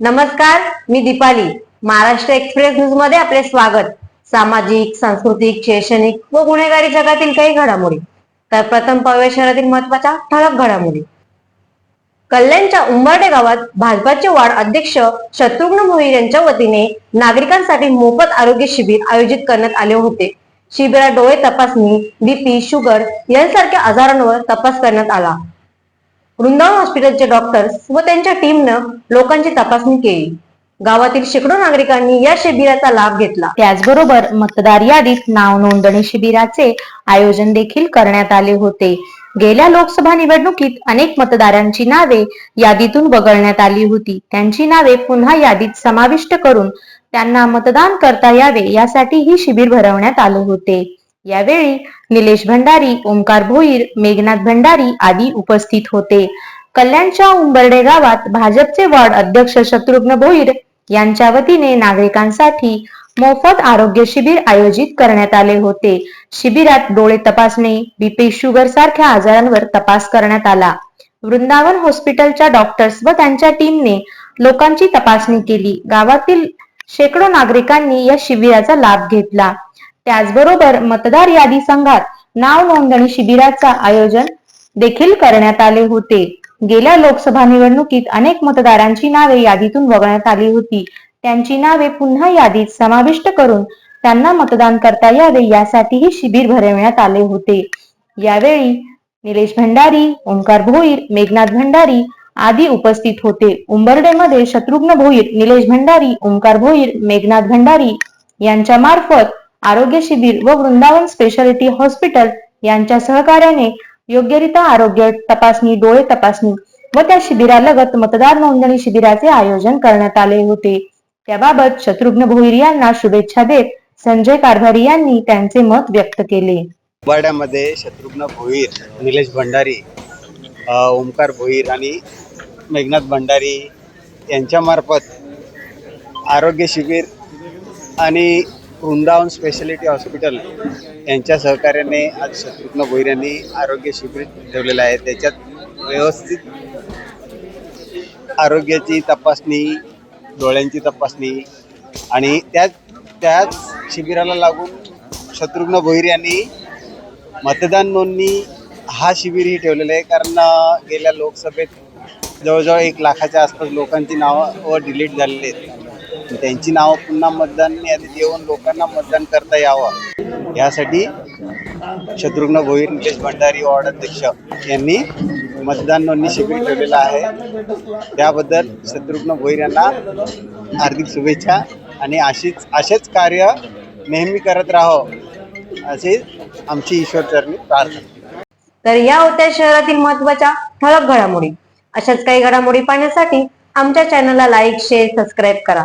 नमस्कार मी दीपाली. महाराष्ट्र एक्सप्रेस न्यूजमध्ये आपले स्वागत. सामाजिक सांस्कृतिक शैक्षणिक व गुन्हेगारी जगातील काही घडामोडी. तर प्रथम पाहूया शहरातील महत्त्वाच्या ठळक घडामोडी. कल्याणच्या उंबर्डे गावात भाजपाचे वार्ड अध्यक्ष शत्रुघ्न भोईर यांच्या वतीने नागरिकांसाठी मोफत आरोग्य शिबिर आयोजित करण्यात आले होते. शिबिरात डोळे तपासणी बीपी शुगर यांसारख्या आजारांवर तपास करण्यात आला. वृंदावन हॉस्पिटलचे डॉक्टर्स व त्यांच्या टीमनं लोकांची तपासणी केली. गावातील शेकडो नागरिकांनी या शिबिराचा लाभ घेतला. त्याचबरोबर मतदार यादीत नाव नोंदणी शिबिराचे आयोजन देखील करण्यात आले होते. गेल्या लोकसभा निवडणुकीत अनेक मतदारांची नावे यादीतून वगळण्यात आली होती. त्यांची नावे पुन्हा यादीत समाविष्ट करून त्यांना मतदान करता यावे यासाठी ही शिबिर भरवण्यात आले होते. यावेळी निलेश भंडारी ओमकार भोईर मेघनाथ भंडारी आदी उपस्थित होते. कल्याणच्या उंबर्डे गावात भाजपचे वॉर्ड अध्यक्ष शत्रुघ्न भोईर यांच्या वतीने नागरिकांसाठी मोफत आरोग्य शिबिर आयोजित करण्यात आले होते. शिबिरात डोळे तपासणी बीपी शुगर सारख्या आजारांवर तपास करण्यात आला. वृंदावन हॉस्पिटलच्या डॉक्टर्स व त्यांच्या टीमने लोकांची तपासणी केली. गावातील शेकडो नागरिकांनी या शिबिराचा लाभ घेतला. त्याचबरोबर मतदार यादी संघात नाव नोंदणी शिबिराचा आयोजन देखील करण्यात आले होते. गेल्या लोकसभा निवडणुकीत अनेक मतदारांची नावे यादीतून वगळण्यात आली होती. त्यांची नावे पुन्हा यादीत समाविष्ट करून त्यांना मतदान करता यावे यासाठीही शिबिर भरविण्यात आले होते. यावेळी निलेश भंडारी ओंकार भोईर मेघनाथ भंडारी आदी उपस्थित होते. उंबर्डेमध्ये शत्रुघ्न भोईर निलेश भंडारी ओंकार भोईर मेघनाथ भंडारी यांच्या मार्फत आरोग्य शिबिर व वृंदावन स्पेशालिटी हॉस्पिटल यांच्या सहकार्याने योग्यरित्या आरोग्य तपासणी डोळे तपासणी व त्या शिबिरालगत मतदार नोंदणी शिबिराचे आयोजन करण्यात आले होते. त्याबाबत शत्रुघ्न भोईर यांना शुभेच्छा देत संजय कारभारी यांनी त्यांचे मत व्यक्त केले. वाड्यामध्ये शत्रुघ्न भोईर निलेश भंडारी ओंकार ओमकार भोईर आणि मेघनाथ भंडारी यांच्यामार्फत आरोग्य शिबिर आणि वृंदावन स्पेशालिटी हॉस्पिटल यांच्या सहकार्याने आज शत्रुघ्न भोईर यांनी आरोग्य शिबिर ठेवलेलं आहे. त्याच्यात व्यवस्थित आरोग्याची तपासणी डोळ्यांची तपासणी आणि त्याच त्याच शिबिराला लागून शत्रुघ्न भोईर यांनी मतदान नोंदणी हा शिबिरही ठेवलेला आहे. कारण गेल्या लोकसभेत जवळजवळ एक लाखाच्या आसपास लोकांची नावं व डिलीट झालेली आहेत. त्यांची नावं पुन्हा मतदान यादीत येऊन लोकांना मतदान करता यावं. यासाठी शत्रुघ्न भोईर निलेश भंडारी वॉर्ड अध्यक्ष यांनी मतदान नोंदणी शिबिर ठेवलेलं आहे. त्याबद्दल शत्रुघ्न भोईर यांना हार्दिक शुभेच्छा आणि अशीच असेच कार्य नेहमी करत राहावं अशी आमची ईश्वरचरणी प्रार्थना. तर या होत्या शहरातील महत्त्वाच्या ठळक घडामोडी. अशाच काही घडामोडी पाहण्यासाठी आमच्या चॅनलला लाईक शेअर सबस्क्राईब करा.